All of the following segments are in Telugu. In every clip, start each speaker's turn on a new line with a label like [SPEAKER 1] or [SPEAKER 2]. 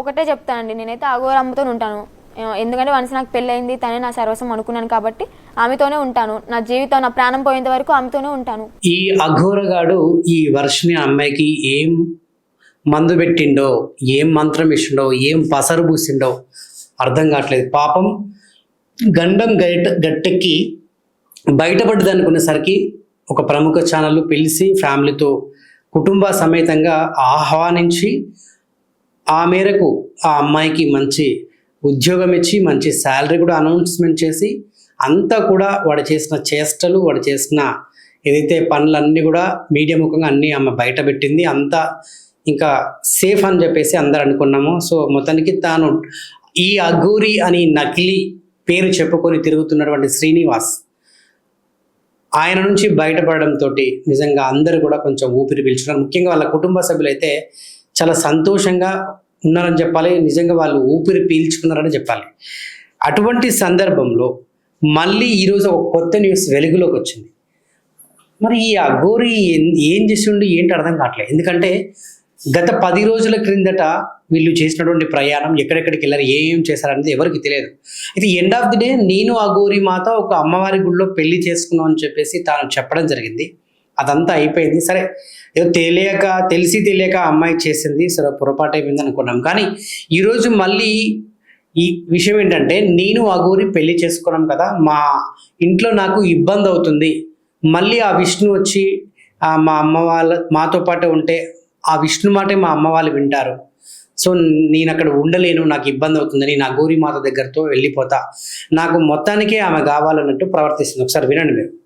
[SPEAKER 1] ఒకటే చెప్తానండి. నేనైతే అఘోరమ్మతో ఉంటాను. ఎందుకంటే వన్స్ నాకు పెళ్ళయింది తనే నా సర్వస్వం అనుకున్నాను కాబట్టి ఆమెతోనే ఉంటాను. నా జీవితం నా ప్రాణం పోయేంత వరకు ఆమెతోనే ఉంటాను.
[SPEAKER 2] ఈ అఘోరగాడు ఈ వర్షిని అమ్మాయికి ఏం మందు పెట్టిండో ఏం మంత్రం ఇచ్చిండో ఏం పసరు పూసిండో అర్థం కావట్లేదు. పాపం గండం గట్ట గట్టెక్కి బయటపడ్డది అనుకునేసరికి ఒక ప్రముఖ ఛానల్ పిలిచి ఫ్యామిలీతో కుటుంబ సమేతంగా ఆహ్వానించి ఆ మేరకు ఆ అమ్మాయికి మంచి ఉద్యోగం ఇచ్చి మంచి శాలరీ కూడా అనౌన్స్మెంట్ చేసి అంతా కూడా వాడు చేసిన చేష్టలు వాడు చేసిన ఏదైతే పనులన్నీ కూడా మీడియా ముఖంగా అన్నీ ఆమె బయట పెట్టింది. అంతా ఇంకా సేఫ్ అని చెప్పేసి అందరు అనుకున్నాము. సో మొత్తానికి తాను ఈ అఘోరి అని నకిలీ పేరు చెప్పుకొని తిరుగుతున్నటువంటి శ్రీనివాస్ ఆయన నుంచి బయటపడడంతో నిజంగా అందరూ కూడా కొంచెం ఊపిరి పీల్చున్నారు ముఖ్యంగా వాళ్ళ కుటుంబ సభ్యులైతే చాలా సంతోషంగా ఉన్నారని చెప్పాలి. నిజంగా వాళ్ళు ఊపిరి పీల్చుకున్నారని చెప్పాలి. అటువంటి సందర్భంలో మళ్ళీ ఈరోజు ఒక కొత్త న్యూస్ వెలుగులోకి వచ్చింది. మరి ఈ అఘోరి ఏం- ఏం చేసిండు ఏంటి అర్థం కావట్లేదు. ఎందుకంటే గత పది రోజుల క్రిందట వీళ్ళు చేసినటువంటి ప్రయాణం ఎక్కడెక్కడికి వెళ్ళారు ఏం చేశారనేది ఎవరికి తెలియదు. అయితే ఎండ్ ఆఫ్ ది డే నేను ఆ గోరి మాత ఒక అమ్మవారి గుడిలో పెళ్ళి చేసుకున్నాం అని చెప్పేసి తాను చెప్పడం జరిగింది. అదంతా అయిపోయింది. సరే ఏదో తెలియక తెలిసి తెలియక ఆ అమ్మాయి చేసింది. సరే పొరపాటు అయిపోయింది అనుకున్నాం. కానీ ఈరోజు మళ్ళీ ఈ విషయం ఏంటంటే నేను ఆ గోరి పెళ్ళి చేసుకున్నాం కదా మా ఇంట్లో నాకు ఇబ్బంది అవుతుంది. మళ్ళీ ఆ విష్ణు వచ్చి మా అమ్మ వాళ్ళ మాతో పాటు ఉంటే ఆ విష్ణు మాటే మా అమ్మ వాళ్ళు వింటారు. సో నేను అక్కడ ఉండలేను నాకు ఇబ్బంది అవుతుందని నా గోరి మాత దగ్గరతో వెళ్ళిపోతా. నాకు మొత్తానికే ఆమె కావాలన్నట్టు ప్రవర్తిస్తుంది. ఒకసారి వినండి మీరు.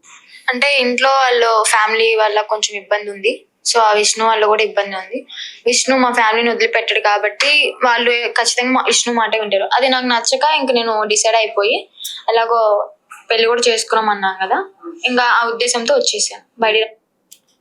[SPEAKER 1] అంటే ఇంట్లో వాళ్ళు ఫ్యామిలీ వల్ల కొంచెం ఇబ్బంది ఉంది. సో ఆ విష్ణు వాళ్ళు కూడా ఇబ్బంది ఉంది. విష్ణు మా ఫ్యామిలీని వదిలిపెట్టాడు కాబట్టి వాళ్ళు ఖచ్చితంగా మా విష్ణు మాటే వింటారు అది నాకు నచ్చక ఇంక నేను డిసైడ్ అయిపోయి ఎలాగో పెళ్ళి కూడా చేసుకున్నాం అన్నాను కదా. ఇంకా ఆ ఉద్దేశంతో వచ్చేసాను. బయట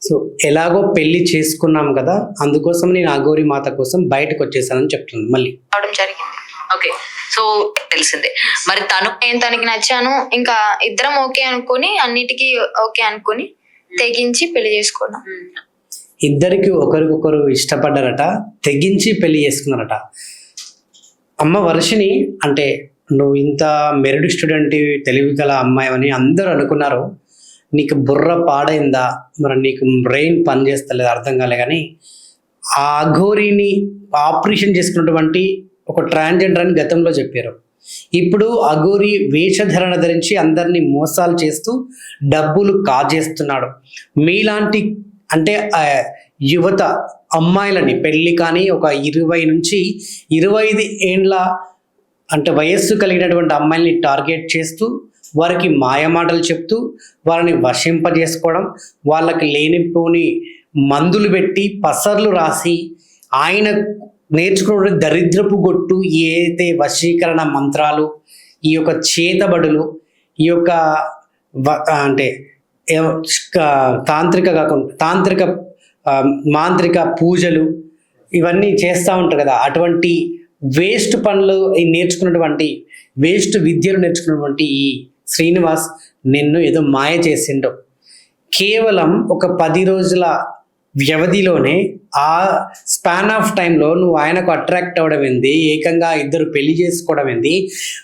[SPEAKER 2] సో ఎలాగో పెళ్ళి చేసుకున్నాం కదా అందుకోసం నేను ఆ గోరి మాత కోసం బయటకు వచ్చేసానని చెప్తుంది మళ్ళీ.
[SPEAKER 1] రావడం జరిగింది.
[SPEAKER 3] ఓకే. సో తెలిసిందే. మరి తను
[SPEAKER 1] నేను తనకి నచ్చాను. ఇంకా ఇద్దరం ఓకే అనుకొని అన్నిటికీ ఓకే అనుకొని తెగించి పెళ్ళి చేసుకున్నాం.
[SPEAKER 2] ఇద్దరికి ఒకరికొకరు ఇష్టపడ్డారట తెగించి పెళ్ళి చేసుకున్నారట. అమ్మ వర్షిని అంటే నువ్వు ఇంత మెరిడ్ స్టూడెంట్ తెలివి గల అమ్మాయి అని అందరూ అనుకున్నారు. నీకు బుర్ర పాడైందా? మరి నీకు బ్రెయిన్ పనిచేస్తలేదు అర్థం కాలే కానీ ఆ అఘోరిని ఆపరేషన్ చేసుకున్నటువంటి ఒక ట్రాన్స్జెండర్ అని గతంలో చెప్పారు. ఇప్పుడు అఘోరి వేషధరణ ధరించి అందరినీ మోసాలు చేస్తూ డబ్బులు కాజేస్తున్నాడు. మీలాంటి అంటే ఆ, యువత అమ్మాయిలని పెళ్ళి కానీ ఒక ఇరవై నుంచి ఇరవై ఐదు ఏండ్ల అంటే వయస్సు కలిగినటువంటి అమ్మాయిల్ని టార్గెట్ చేస్తూ వారికి మాయమాటలు చెప్తూ వారిని వశింపజేసుకోవడం వాళ్ళకి లేనిపోని మందులు పెట్టి పసర్లు రాసి ఆయన నేర్చుకోవడం దరిద్రపు గొట్టు ఏదైతే వశీకరణ మంత్రాలు ఈ యొక్క చేతబడులు ఈ యొక్క అంటే తాంత్రిక కాకుండా తాంత్రిక మాంత్రిక పూజలు ఇవన్నీ చేస్తూ ఉంటారు కదా. అటువంటి వేస్ట్ పనులు నేర్చుకున్నటువంటి వేస్ట్ విద్యలు నేర్చుకున్నటువంటి ఈ శ్రీనివాస్ నిన్ను ఏదో మాయ చేసిండో. కేవలం ఒక పది రోజుల వ్యవధిలోనే ఆ స్పాన్ ఆఫ్ టైంలో నువ్వు ఆయనకు అట్రాక్ట్ అవ్వడం ఏంది? ఏకంగా ఇద్దరు పెళ్ళి చేసుకోవడం ఏంది?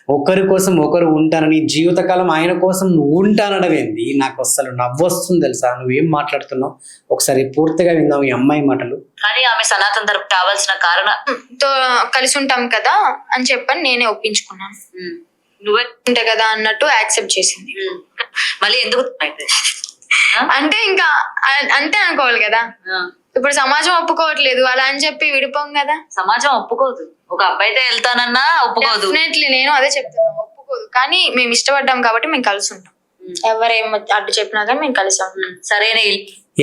[SPEAKER 2] ఒకరి కోసం ఒకరు ఉంటానని జీవితకాలం ఆయన కోసం నువ్వు ఉంటానడం ఏంది? నాకు అసలు నవ్వొస్తుంది తెలుసా? నువ్వేం మాట్లాడుతున్నావు? ఒకసారి పూర్తిగా విందాం ఈ అమ్మాయి మాటలు.
[SPEAKER 3] కానీ ఆమె సనాతన తరపు కావాల్సిన కారణం
[SPEAKER 1] తో కలిసి ఉంటాం కదా అని చెప్పని నేనే ఒప్పించుకున్నాను.
[SPEAKER 3] నువ్వే
[SPEAKER 1] ఉంటే కదా అన్నట్టు యాక్సెప్ట్ చేసింది.
[SPEAKER 3] మళ్ళీ ఎందుకు?
[SPEAKER 1] అంటే ఇంకా అంతే అనుకోవాలి కదా. ఇప్పుడు సమాజం ఒప్పుకోవట్లేదు అలా అని చెప్పి విడిపోం కదా.
[SPEAKER 3] సమాజం ఒప్పుకోదు. ఒక అబ్బాయితో వెళ్తానన్నా ఒప్పుకోదు.
[SPEAKER 1] డెఫినెట్లీ నేను అదే చెప్తున్నాను ఒప్పుకోదు. కానీ మేము ఇష్టపడ్డాం కాబట్టి మేము కలిసి ఉంటాం. ఎవరేం అడ్డు చెప్పినా కానీ మేము కలిసి ఉంటాం.
[SPEAKER 3] సరైన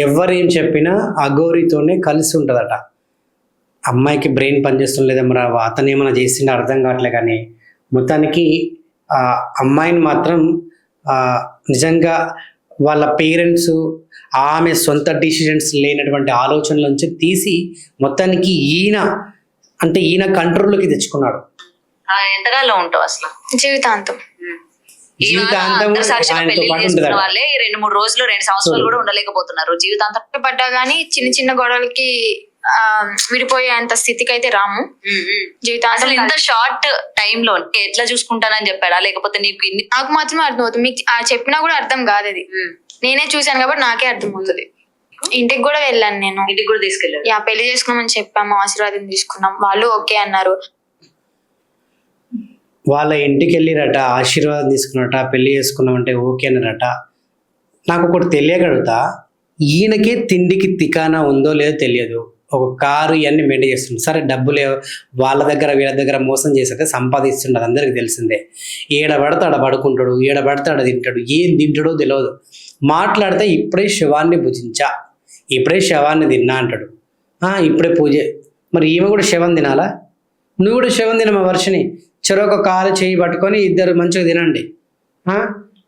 [SPEAKER 2] ఎవరేం చెప్పినా అఘోరితోనే కలిసి ఉంటుందట. అమ్మాయికి బ్రెయిన్ పనిచేస్తుండలేదా మరి అతను ఏమైనా చేసిండో అర్థం కావట్లే కానీ మొత్తానికి ఆ అమ్మాయిని మాత్రం ఆ, నిజంగా వాళ్ళ పేరెంట్స్ ఆమె సొంత డిసిషన్స్ లేనటువంటి ఆలోచనల నుంచి తీసి మొత్తానికి ఈయన అంటే ఈయన కంట్రోల్లోకి తెచ్చుకున్నాడు.
[SPEAKER 3] ఆ, ఎంతకాలం ఉంటావు అసలు?
[SPEAKER 1] జీవితాంతం.
[SPEAKER 2] జీవితాంతం.
[SPEAKER 3] వాళ్ళే ఈ రెండు మూడు రోజులు రెండు సంవత్సరాలు కూడా ఉండలేకపోతున్నారు. జీవితాంతం
[SPEAKER 1] పడ్డా కానీ చిన్న చిన్న గొడవలకి విడిపోయేంత స్థితికి అయితే రాము.
[SPEAKER 3] అసలు
[SPEAKER 1] జీవితాంతం
[SPEAKER 3] ఇంత షార్ట్ టైం లో ఎట్లా చూసుకుంటానని చెప్పాడా? లేకపోతే నీకు ఇన్ని
[SPEAKER 1] నాకు మాత్రమే అర్థమవుతుంది. మీకు ఆ చెప్పినా కూడా అర్థం కాదు అది. నేనే చూశాను కాబట్టి నాకే అర్థమవుతుంది. ఇంటికి కూడా వెళ్ళాను నేను.
[SPEAKER 3] ఇంటికి కూడా తీసుకెళ్ళాడు.
[SPEAKER 1] యా పెళ్ళి చేసుకున్నామని చెప్పాము. ఆశీర్వాదం తీసుకున్నాం. వాళ్ళు ఓకే అన్నారు.
[SPEAKER 2] వాళ్ళ ఇంటికి వెళ్ళిరట ఆశీర్వాదం తీసుకున్నట పెళ్ళి చేసుకున్నామంటే ఓకే అన్నారట. నాకు ఒకటి తెలియగలుగుతా. ఈయనకే తిండికి తికానా ఉందో లేదో తెలియదు. ఒక కారు ఇవన్నీ మెయింటైన్ చేస్తుంది సరే డబ్బులు వాళ్ళ దగ్గర వీళ్ళ దగ్గర మోసం చేసాక సంపాదిస్తుండదు అందరికి తెలిసిందే. ఏడ పడితే ఆడ పడుకుంటాడు ఏడ పడితే ఆడ తింటాడు. ఏం తింటాడో తెలియదు మాట్లాడితే ఇప్పుడే శవాన్ని భుజించా. ఇప్పుడే శవాన్ని తిన్నా అంటాడు. ఇప్పుడే పూజ. మరి ఈమె కూడా శవం తినాలా? నువ్వు కూడా శవం తిన మా వర్షని చెరొక కాలు చేయి పట్టుకొని ఇద్దరు మంచిగా తినండి.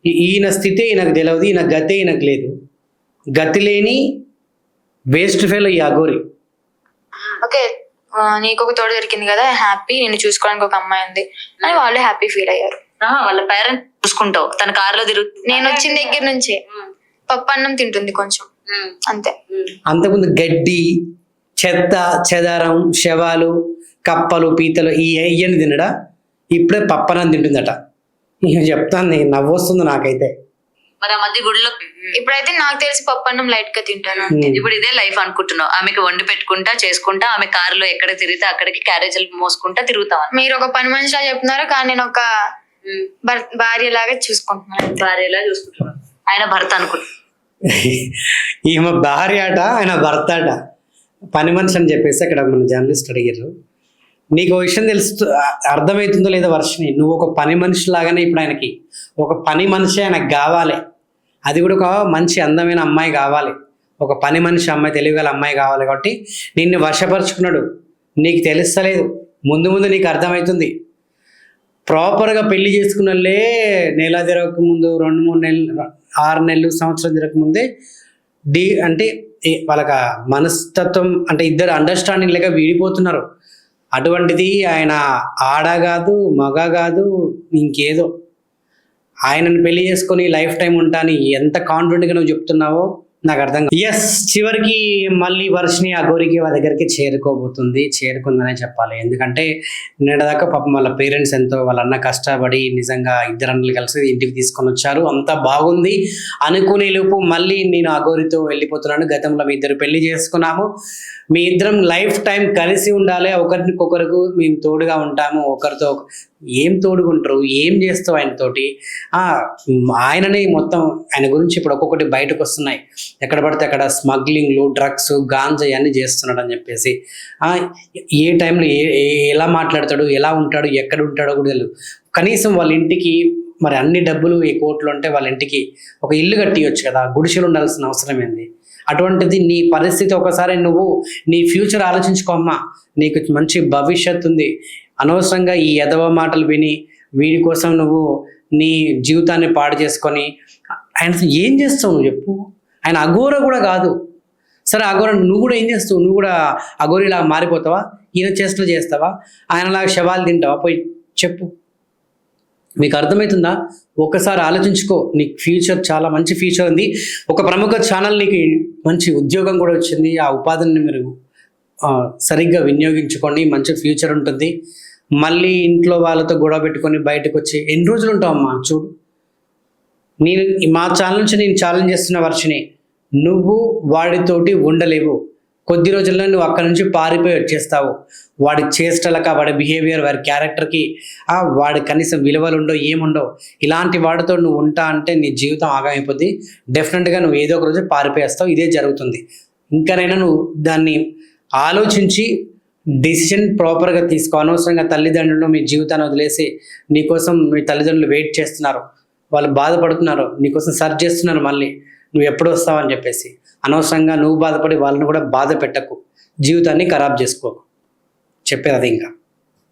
[SPEAKER 2] ఈయన స్థితి ఈయనకు తెలియదు ఈయన గతి ఈయనకు లేదు. గతి లేని వేస్ట్ ఫెయిల్ ఈ అగోరి
[SPEAKER 1] ఓకే నీకు ఒక తోడు దొరికింది కదా హ్యాపీ నిన్ను చూసుకోవడానికి ఒక అమ్మాయి ఉంది అని వాళ్ళు హ్యాపీ ఫీల్ అయ్యారు.
[SPEAKER 3] వాళ్ళ పేరెంట్స్ చూసుకుంటావు తన కారులో తిరుగుతుంది
[SPEAKER 1] నేను వచ్చిన దగ్గర నుంచే పప్పు అన్నం తింటుంది కొంచెం అంతే.
[SPEAKER 2] అంతకుముందు గడ్డి చెత్త చెదారం శవాలు కప్పలు పీతలు ఈ ఇవన్నీ తినడా? ఇప్పుడే పప్పనం తింటుందట. ఇక చెప్తాను నేను నవ్వొస్తుంది నాకైతే.
[SPEAKER 3] మరి ఆ మధ్య గుడిలో
[SPEAKER 1] ఇప్పుడైతే నాకు తెలిసి పప్పు అన్నం లైట్గా తింటాను.
[SPEAKER 3] ఇప్పుడు ఇదే లైఫ్ అనుకుంటున్నావు. ఆమెకి వండి పెట్టుకుంటా చేసుకుంటా ఆమె కారులో ఎక్కడ తిరిగితే అక్కడికి క్యారేజీలు మోసుకుంటా తిరుగుతావు
[SPEAKER 1] మీరు ఒక పని మనిషిలా చెప్తున్నారు కానీ నేను ఒక భర్- భార్య లాగా చూసుకుంటున్నాను.
[SPEAKER 3] భార్యలా చూసుకుంటున్నావు. ఆయన భర్త అనుకుంటున్నావు
[SPEAKER 2] ఈమె భార్య అట ఆయన భర్త అట పని మనిషి అని చెప్పేసి అక్కడ మన జర్నలిస్ట్ అడిగారు. నీకు విషయం తెలుస్తు అర్థమవుతుందో లేదో వర్షని నువ్వు ఒక పని మనిషి లాగానే ఇప్పుడు ఆయనకి ఒక పని మనిషి ఆయనకు కావాలి. అది కూడా ఒక మంచి అందమైన అమ్మాయి కావాలి. ఒక పని మనిషి అమ్మాయి తెలివిగల అమ్మాయి కావాలి కాబట్టి నిన్ను వర్షపరుచుకున్నాడు నీకు తెలుస్తలేదు. ముందు ముందు నీకు అర్థమవుతుంది. ప్రాపర్గా పెళ్ళి చేసుకున్నలే నెల తిరగక ముందు రెండు మూడు నెలలు ఆరు నెలలు సంవత్సరం తిరగక ముందే డి అంటే వాళ్ళకి మనస్తత్వం అంటే ఇద్దరు అండర్స్టాండింగ్ లేక విడిపోతున్నారు. అటువంటిది ఆయన ఆడ కాదు మగ కాదు ఇంకేదో. ఆయనను పెళ్ళి చేసుకొని లైఫ్ టైం ఉంటాని ఎంత కాన్ఫిడెంట్గా నువ్వు చెప్తున్నావో నాకు అర్థం ఎస్ చివరికి మళ్ళీ వర్షిని అఘోరికి వాళ్ళ దగ్గరికి చేరుకోబోతుంది. చేరుకుందనే చెప్పాలి. ఎందుకంటే నిన్నదాకా పాపం వాళ్ళ పేరెంట్స్ ఎంతో వాళ్ళ అన్న కష్టపడి నిజంగా ఇద్దరు కలిసి ఇంటికి తీసుకొని వచ్చారు. అంతా బాగుంది. అనుకునే లోపు మళ్ళీ నేను అఘోరితో వెళ్ళిపోతున్నాను. గతంలో మీ ఇద్దరు పెళ్ళి చేసుకున్నాము. మీ ఇద్దరం లైఫ్ టైం కలిసి ఉండాలి. ఒకరికొకరికి మేము తోడుగా ఉంటాము. ఒకరితో ఏం తోడుకుంటారు ఏం చేస్తావు ఆయనతోటి? ఆ, ఆయననే మొత్తం ఆయన గురించి ఇప్పుడు ఒక్కొక్కటి బయటకు వస్తున్నాయి. ఎక్కడ పడితే అక్కడ స్మగ్లింగ్లు డ్రగ్స్ గాంజా ఇవన్నీ చేస్తున్నాడు అని చెప్పేసి. ఏ టైంలో ఏ ఏ- ఎలా మాట్లాడతాడు? ఎలా ఉంటాడు? ఎక్కడ ఉంటాడో కూడా తెలియదు కనీసం వాళ్ళ ఇంటికి మరి అన్ని డబ్బులు ఈ కోట్లు ఉంటే వాళ్ళ ఇంటికి ఒక ఇల్లు కట్టియొచ్చు కదా? గుడిసెలు ఉండాల్సిన అవసరం ఏంది? అటువంటిది నీ పరిస్థితి ఒకసారి నువ్వు నీ ఫ్యూచర్ ఆలోచించుకోమ్మా నీకు మంచి భవిష్యత్తు ఉంది. అనవసరంగా ఈ ఎదవ మాటలు విని వీడి కోసం నువ్వు నీ జీవితాన్ని పాడు చేసుకొని ఆయన ఏం చేస్తావు నువ్వు చెప్పు? ఆయన అఘోర కూడా కాదు. సరే అఘోర నువ్వు కూడా ఏం చేస్తావు? నువ్వు కూడా అఘోరిలా మారిపోతావా? ఈయన చేష్టలు చేస్తావా? ఆయనలాగా శవాలు తింటావా? పోయి చెప్పు. మీకు అర్థమవుతుందా ఒకసారి ఆలోచించుకో. నీకు ఫ్యూచర్ చాలా మంచి ఫ్యూచర్ ఉంది. ఒక ప్రముఖ ఛానల్ నీకు మంచి ఉద్యోగం కూడా వచ్చింది. ఆ ఉపాధిని మీరు సరిగ్గా వినియోగించుకోండి. మంచి ఫ్యూచర్ ఉంటుంది. మళ్ళీ ఇంట్లో వాళ్ళతో గొడవ పెట్టుకొని బయటకు వచ్చి ఎన్ని రోజులు ఉంటావమ్మా? చూడు. నేను మా ఛానల్ నుంచి నేను ఛాలెంజ్ చేస్తున్న వర్షిని నువ్వు వాడితోటి ఉండలేవు. కొద్ది రోజుల్లో నువ్వు అక్కడ నుంచి పారిపోయి వచ్చేస్తావు. వాడి చేష్టలక వాడి బిహేవియర్ వాడి క్యారెక్టర్కి ఆ వాడి కనీసం విలువలు ఉండవు ఏముండవు ఇలాంటి వాడితో నువ్వు ఉంటా అంటే నీ జీవితం ఆగమైపోద్ది. డెఫినెట్గా నువ్వు ఏదో ఒక రోజు పారిపోయేస్తావు. ఇదే జరుగుతుంది. ఇంకనైనా నువ్వు దాన్ని ఆలోచించి డిసిషన్ ప్రాపర్గా తీసుకో అనవసరంగా తల్లిదండ్రులు మీ జీవితాన్ని వదిలేసి నీకోసం మీ తల్లిదండ్రులు వెయిట్ చేస్తున్నారు. వాళ్ళు బాధపడుతున్నారు నీకోసం సర్చ్ చేస్తున్నారు మళ్ళీ. నువ్వు ఎప్పుడు వస్తావని చెప్పేసి. అనవసరంగా నువ్వు బాధపడి వాళ్ళని కూడా బాధ పెట్టకు. జీవితాన్ని ఖరాబ్ చేసుకోకు. చెప్పేది అది ఇంకా.